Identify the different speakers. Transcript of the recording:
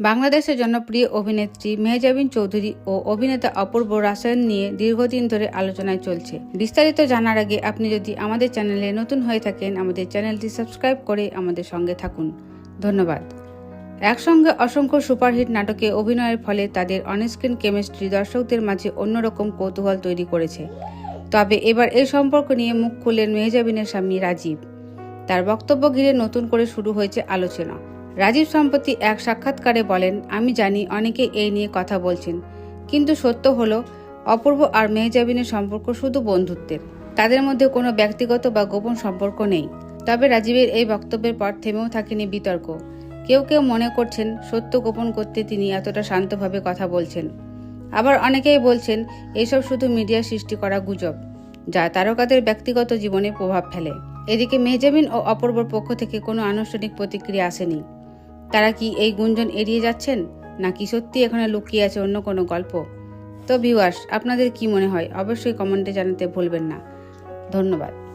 Speaker 1: বাংলাদেশের জনপ্রিয় অভিনেত্রী মেহজাবিন চৌধুরী ও অভিনেতা অপূর্ব রাসায়ন নিয়ে দীর্ঘদিন ধরে আলোচনায় চলছে। বিস্তারিত জানার আগে আপনি যদি আমাদের চ্যানেলে নতুন হয়ে থাকেন, আমাদের চ্যানেলটি সাবস্ক্রাইব করে আমাদের সঙ্গে থাকুন। ধন্যবাদ। একসঙ্গে অসংখ্য সুপারহিট নাটকে অভিনয়ের ফলে তাদের অনস্ক্রিন কেমিস্ট্রি দর্শকদের মাঝে অন্যরকম কৌতূহল তৈরি করেছে। তবে এবার এই সম্পর্ক নিয়ে মুখ খুললেন মেহজাবিনের স্বামী রাজীব। তার বক্তব্য ঘিরে নতুন করে শুরু হয়েছে আলোচনা। রাজীব সম্প্রতি এক সাক্ষাৎকারে বলেন, আমি জানি অনেকে এই নিয়ে কথা বলছেন, কিন্তু সত্য হলো, অপূর্ব আর মেহজাবিনের সম্পর্ক শুধু বন্ধুত্বের। তাদের মধ্যে কোনো ব্যক্তিগত বা গোপন সম্পর্ক নেই। তবে রাজীবের এই বক্তব্যের পর থেমেও থাকেনি বিতর্ক। কেউ কেউ মনে করছেন, সত্য গোপন করতে তিনি এতটা শান্তভাবে কথা বলছেন। আবার অনেকেই বলছেন, এসব শুধু মিডিয়া সৃষ্টি করা গুজব, যা তারকাদের ব্যক্তিগত জীবনে প্রভাব ফেলে। এদিকে মেহজাবিন ও অপূর্বর পক্ষ থেকে কোনো আনুষ্ঠানিক প্রতিক্রিয়া আসেনি। তারা কি এই গুঞ্জন এড়িয়ে যাচ্ছেন? নাকি সত্যি এখানে লুকিয়ে আছে অন্য কোনো গল্প? তো ভিউয়ার্স আপনাদের কি মনে হয়? অবশ্যই কমেন্টে জানাতে ভুলবেন না। ধন্যবাদ।